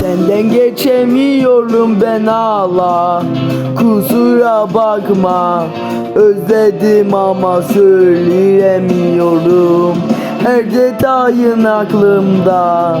Senden geçemiyorum ben hala Kusura bakma. Özledim ama söyleyemiyorum. Her detayın aklımda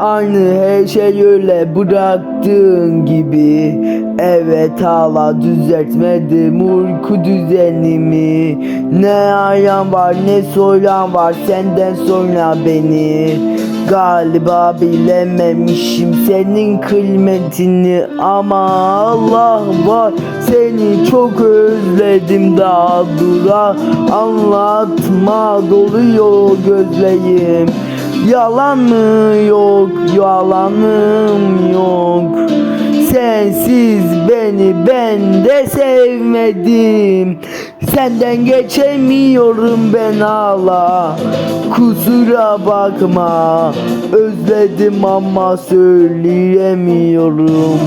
aynı her şey öyle bıraktığın gibi. Evet hala düzeltmedim uyku düzenimi. Ne ayan var ne soyan var senden sonra beni. Galiba bilememişim senin kıymetini Ama Allah var. Seni çok özledim daha dura. Anlatma doluyor gözlerim Yalan mı yok yalanım yok. Sensiz beni ben de sevmedim. Senden geçemiyorum ben hala. Kusura bakma Özledim ama söyleyemiyorum.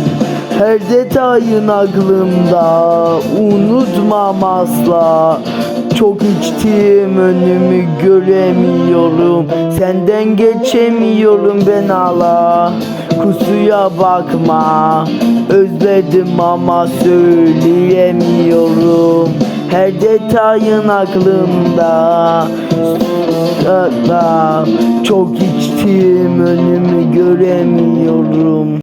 Her detayın aklımda Unutmam asla Çok içtim önümü göremiyorum. Senden geçemiyorum ben hala Kusura bakma. Özledim ama söyleyemiyorum. Her detayın aklımda. Çok içtim önümü göremiyorum